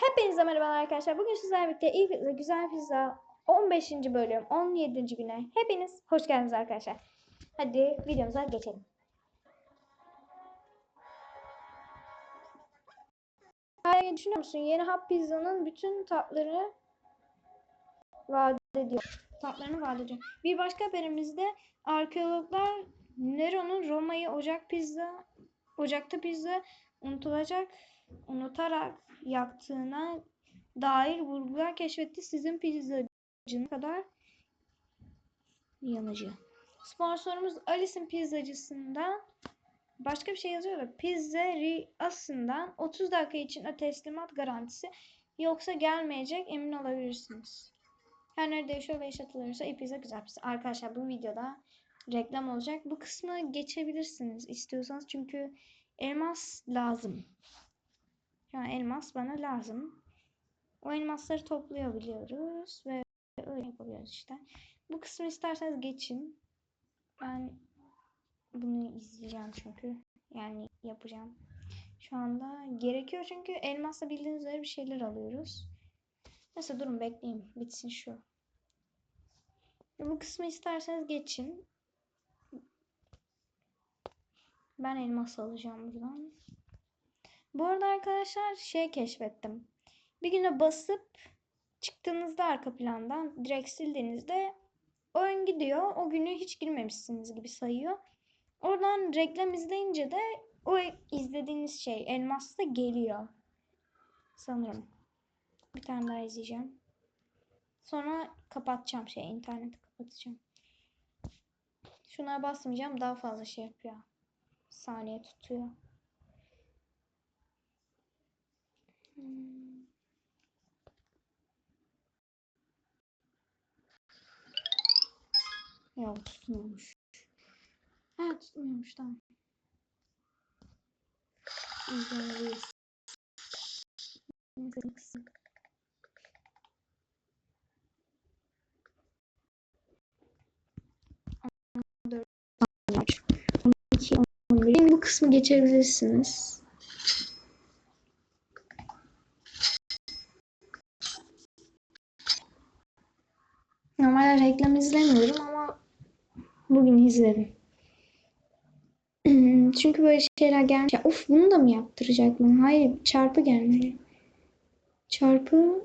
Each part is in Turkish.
Hepinize merhabalar arkadaşlar. Bugün sizlerle birlikte iyi pizza, güzel pizza 15. bölüm 17. güne hepiniz hoş geldiniz arkadaşlar. Hadi videomuza geçelim. Hayır, düşünüyor musun? Yeni hap pizzanın bütün tatları vaat ediyor. Tatlarını vaat ediyor. Bir başka haberimizde arkeologlar Nero'nun Roma'yı ocak pizza ocakta pizza unutulacak unutarak yaptığına dair vurgular keşfetti. Sizin pizzacınız kadar yanıcı. Sponsorumuz Alice'in pizzacısından başka bir şey yazıyor da pizzeriasından 30 dakika için teslimat garantisi yoksa gelmeyecek emin olabilirsiniz. Her nerede yaşıyor ve yaşatılırsa iyi pizza güzel pizza. Arkadaşlar bu videoda reklam olacak. Bu kısmı geçebilirsiniz istiyorsanız çünkü elmas lazım. Yani elmas bana lazım. O elmasları toplayabiliyoruz ve öyle yapabiliyoruz işte. Bu kısmı isterseniz geçin. Ben bunu izleyeceğim çünkü. Yani yapacağım. Şu anda gerekiyor çünkü elmasla bildiğiniz üzere bir şeyler alıyoruz. Neyse durun bekleyin. Bitsin şu. Bu kısmı isterseniz geçin. Ben elmas alacağım buradan. Bu arada arkadaşlar şey keşfettim. Bir güne basıp çıktığınızda arka plandan direkt sildiğinizde oyun gidiyor. O günü hiç girmemişsiniz gibi sayıyor. Oradan reklam izleyince de o izlediğiniz şey elmas da geliyor. Sanırım. Bir tane daha izleyeceğim. Sonra kapatacağım şey interneti kapatacağım. Şuna basmayacağım daha fazla şey yapıyor. Saniye tutuyor. Hmm. Yok tutmuyormuş. Ha tutmuyormuş tamam. İzlemeyiz. Neyse kısım. Bu kısmı geçebilirsiniz. Normalde reklam izlemiyorum ama bugün izledim. Çünkü böyle şeyler gelmiş. Ya, of bunu da mı yaptıracak mı? Hayır çarpı gelmeli. Çarpı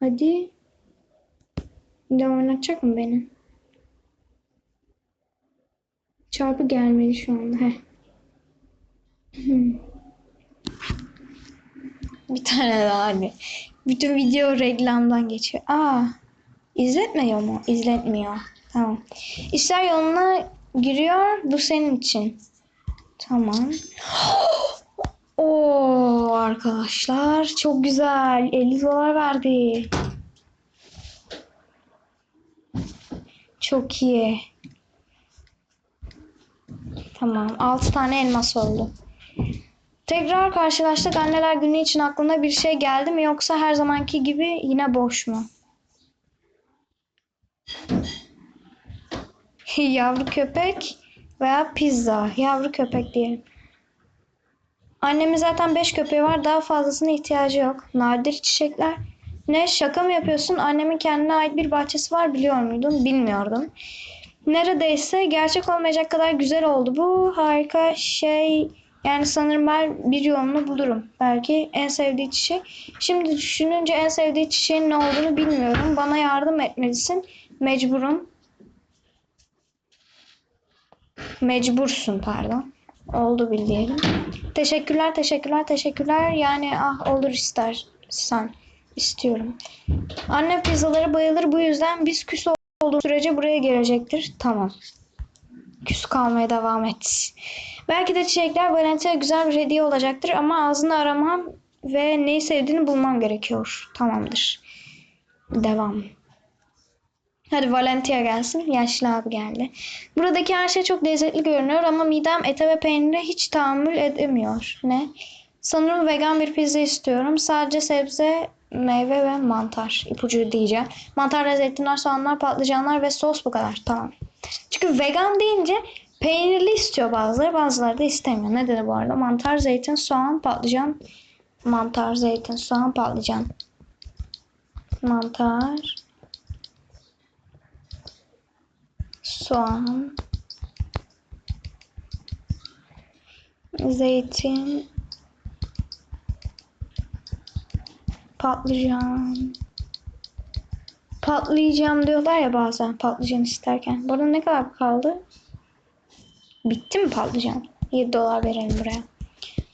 hadi bir de oynatacak mı beni? Çarpı gelmedi şu anda. Heh. bir tane daha hadi. Bütün video reklamdan geçiyor. Aa. İzletmiyor mu? İzletmiyor. Tamam. İşler yoluna giriyor. Bu senin için. Tamam. Oo arkadaşlar çok güzel. 50 dolar verdi. Çok iyi. Tamam. 6 tane elmas oldu. Tekrar karşılaştık. Anneler günü için aklına bir şey geldi mi yoksa her zamanki gibi yine boş mu? Yavru köpek veya pizza. Yavru köpek diyelim. Annemin zaten 5 köpeği var. Daha fazlasına ihtiyacı yok. Nadir çiçekler. Ne şaka mı yapıyorsun? Annemin kendine ait bir bahçesi var biliyor muydun? Bilmiyordum. Neredeyse gerçek olmayacak kadar güzel oldu. Bu harika şey yani sanırım ben bir yolunu bulurum. Belki en sevdiği çiçek. Şimdi düşününce en sevdiği çiçeğin ne olduğunu bilmiyorum. Bana yardım etmelisin. Mecburum. Mecbursun pardon. Oldu bil diyelim. Teşekkürler, teşekkürler, teşekkürler. Yani ah olur istersen. istiyorum. Anne pizzaları bayılır. Bu yüzden biz küs olduğu sürece buraya gelecektir. Tamam. Küs kalmaya devam et. Belki de çiçekler Valentina güzel bir hediye olacaktır ama ağzını aramam ve neyi sevdiğini bulmam gerekiyor. Tamamdır. Devam. Hadi Valentia gelsin. Yaşlı abi geldi. Buradaki her şey çok lezzetli görünüyor ama midem ete ve peynire hiç tahammül edemiyor. Ne? Sanırım vegan bir pizza istiyorum. Sadece sebze, meyve ve mantar. İpucu diyeceğim. Mantar, zeytinler, soğanlar, patlıcanlar ve sos bu kadar. Tamam. Çünkü vegan deyince peynirli istiyor bazıları. Bazıları da istemiyor. Ne dedi bu arada? Mantar, zeytin, soğan, patlıcan Mantar, zeytin, soğan, patlıcan. Mantar. Soğan. Zeytin. Patlıcan. Patlayacağım diyorlar ya bazen patlıcan isterken. Burada ne kadar kaldı? Bitti mi patlıcan? 7 dolar verelim buraya.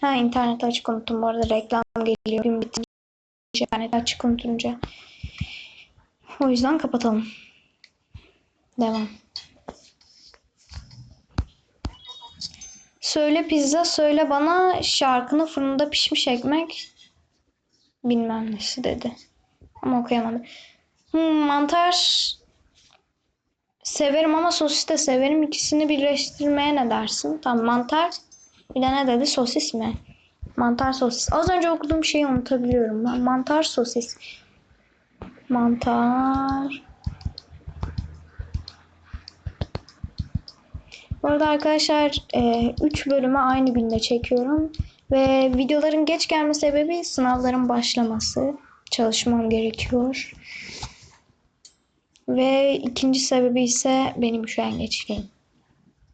Ha internet açık unuttum. Bu arada reklam geliyor. Gün bitince internet açık unutunca. O yüzden kapatalım. Devam. Söyle pizza, söyle bana şarkını fırında pişmiş ekmek. Bilmem nesi dedi. Ama okuyamadım. Hmm, mantar severim ama sosis de severim. İkisini birleştirmeye ne dersin? Tamam mantar bir de ne dedi? Sosis mi? Mantar sosis. Az önce okuduğum şeyi unutabiliyorum ben. Mantar sosis. Mantar. Bu arada arkadaşlar 3 bölümü aynı günde çekiyorum. Ve videoların geç gelme sebebi sınavların başlaması. Çalışmam gerekiyor. Ve ikinci sebebi ise benim üşengeçliğim.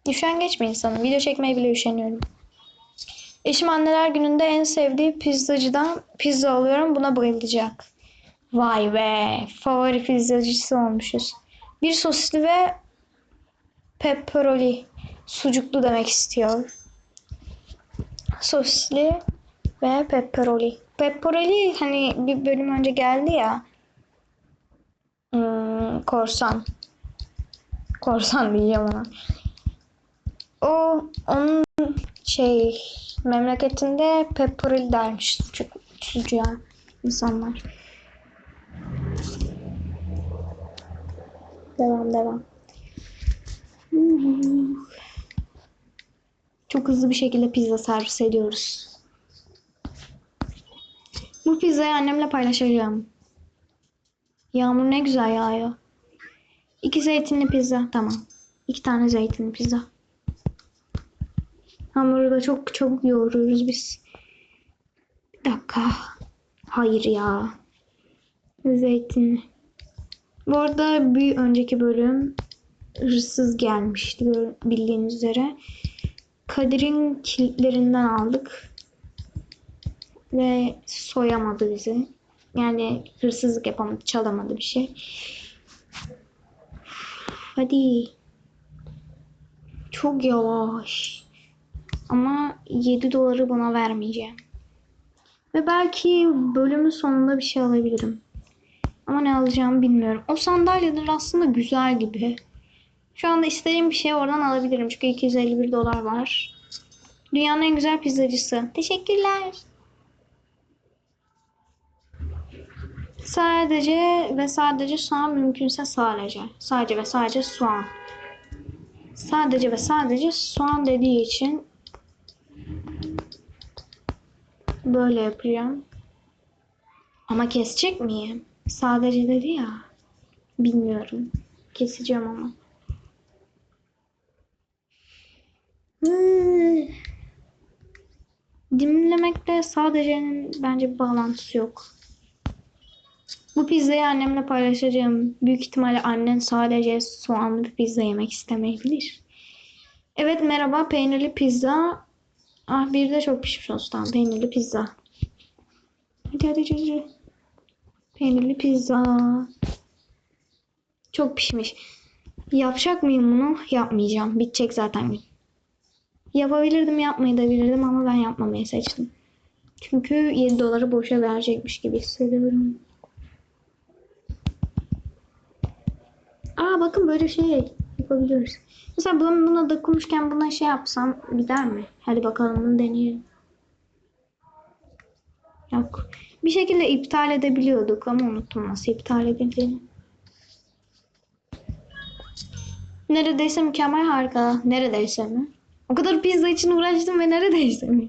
Üşengeç bir insanım. Video çekmeye bile üşeniyorum. Eşim anneler gününde en sevdiği pizzacıdan pizza alıyorum. Buna bayılacak. Vay be. Favori pizzacısı olmuşuz. Bir sosisli ve pepperoni. Sucuklu demek istiyor. Sosisli ve pepperoni. Pepperoni hani bir bölüm önce geldi ya. Hmm, korsan. Korsan diyeceğim ona. O onun şey memleketinde pepperoni dermiş sucuk, sucuğa insanlar. Devam devam. Çok hızlı bir şekilde pizza servis ediyoruz. Bu pizzayı annemle paylaşacağım. Yağmur ne güzel yağıyor. İki zeytinli pizza. Tamam. İki tane zeytinli pizza. Hamuru da çok çabuk yoğuruyoruz biz. Bir dakika. Hayır ya. Zeytinli. Bu arada bir önceki bölüm hırsız gelmişti bildiğiniz üzere. Kadir'in kilitlerinden aldık. Ve soyamadı bizi. Yani hırsızlık yapamadı, çalamadı bir şey. Hadi. Çok yavaş. Ama 7 doları buna vermeyeceğim. Ve belki bölümün sonunda bir şey alabilirim. Ama ne alacağımı bilmiyorum. O sandalyeler aslında güzel gibi. Şu anda istediğim bir şey oradan alabilirim. Çünkü 251 dolar var. Dünyanın en güzel pizzacısı. Teşekkürler. Sadece ve sadece soğan mümkünse sadece. Sadece ve sadece soğan. Sadece ve sadece soğan dediği için böyle yapacağım. Ama kesecek miyim? Sadece dedi ya. Bilmiyorum. Keseceğim ama. Hmm. Dimlemekte sadece'nin bence bir bağlantısı yok. Bu pizzayı annemle paylaşacağım. Büyük ihtimalle annen sadece soğanlı bir pizza yemek istemeyebilir. Evet merhaba peynirli pizza. Ah bir de çok pişmiş olsun peynirli pizza. Hadi hadi hadi. Peynirli pizza. Çok pişmiş. Yapacak mıyım bunu? Yapmayacağım. Bitecek zaten. Yapabilirdim yapmayı da bilirdim ama ben yapmamayı seçtim. Çünkü 7 doları boşa verecekmiş gibi hissediyorum. Aa bakın böyle şey yapabiliyoruz. Mesela ben buna dokunmuşken buna şey yapsam gider mi? Hadi bakalım bunu deneyelim. Yok. Bir şekilde iptal edebiliyorduk ama unuttum nasıl iptal edildiğini. Neredeyse mükemmel harika. Neredeyse mi? O kadar pizza için uğraştım ve neredeyse mi?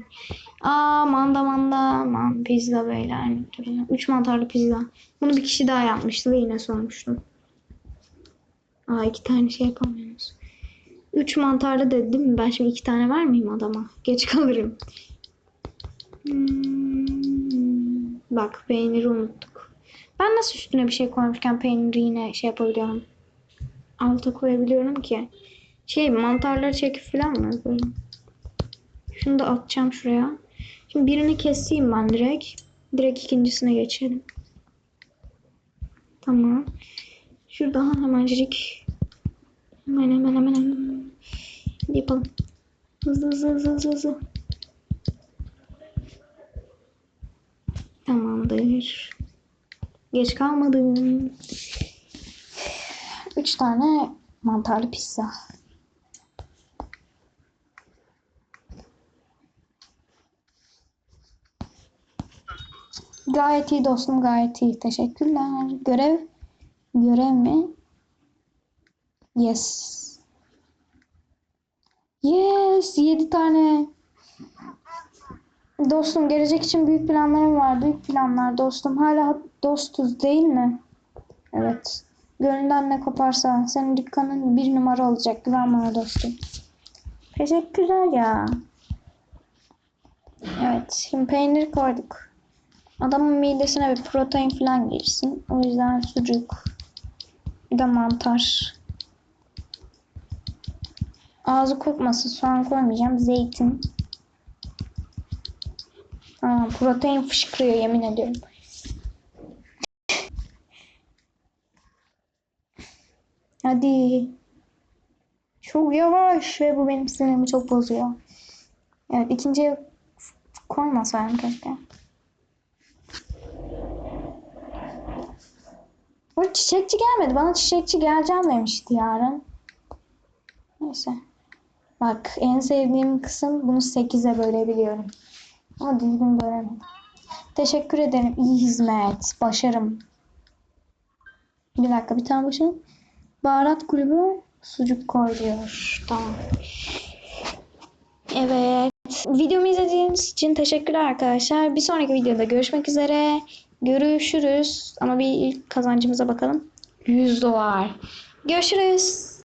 Aa manda manda man pizza böyle yani. Üç mantarlı pizza. Bunu bir kişi daha yapmıştı ve yine sormuştum. Aa iki tane şey yapamıyoruz. Üç mantarlı dedi mi? Ben şimdi iki tane var mıyım adama? Geç kalırım. Hmm. Bak peyniri unuttuk. Ben nasıl üstüne bir şey koymuşken peyniri yine şey yapabiliyorum. Alta koyabiliyorum ki. Şey mantarları çekip falan mı? Şunu da atacağım şuraya. Şimdi birini keseyim ben direkt. Direkt ikincisine geçelim. Tamam. Şuradan hemencik. Hemen hemen hemen hemen. Yapalım. Hızlı hızlı hızlı hızlı hızlı. Tamamdır. Geç kalmadım. Üç tane mantarlı pizza. Gayet iyi dostum gayet iyi. Teşekkürler. Görev görev mi? Yes. Yes, 7 tane. Dostum gelecek için büyük planlarım var. Büyük planlar dostum. Hala dostuz değil mi? Evet. Gönlünden ne koparsa senin dükkanın bir numara olacak. Güven bana dostum. Teşekkürler ya. Evet. Şimdi peynir koyduk. Adamın midesine bir protein falan girsin. O yüzden sucuk. Bir de mantar. Ağzı kokmasın. Soğan koymayacağım. Zeytin. Tamam. Protein fışkırıyor yemin ediyorum. Hadi. Çok yavaş ve bu benim sinirimi çok bozuyor. Evet ikinciye koymasaydım keşke. Bu çiçekçi gelmedi. Bana çiçekçi geleceğim demişti yarın. Neyse. Bak en sevdiğim kısım bunu 8'e bölebiliyorum. Ama düzgün bölemedim. Teşekkür ederim. İyi hizmet. Başarım. Bir dakika bir tane başarım. Baharat kulübü sucuk koy diyor. Tamam. Evet. Videomu izlediğiniz için teşekkürler arkadaşlar. Bir sonraki videoda görüşmek üzere. Görüşürüz. Ama bir ilk kazancımıza bakalım. 100 dolar. Görüşürüz.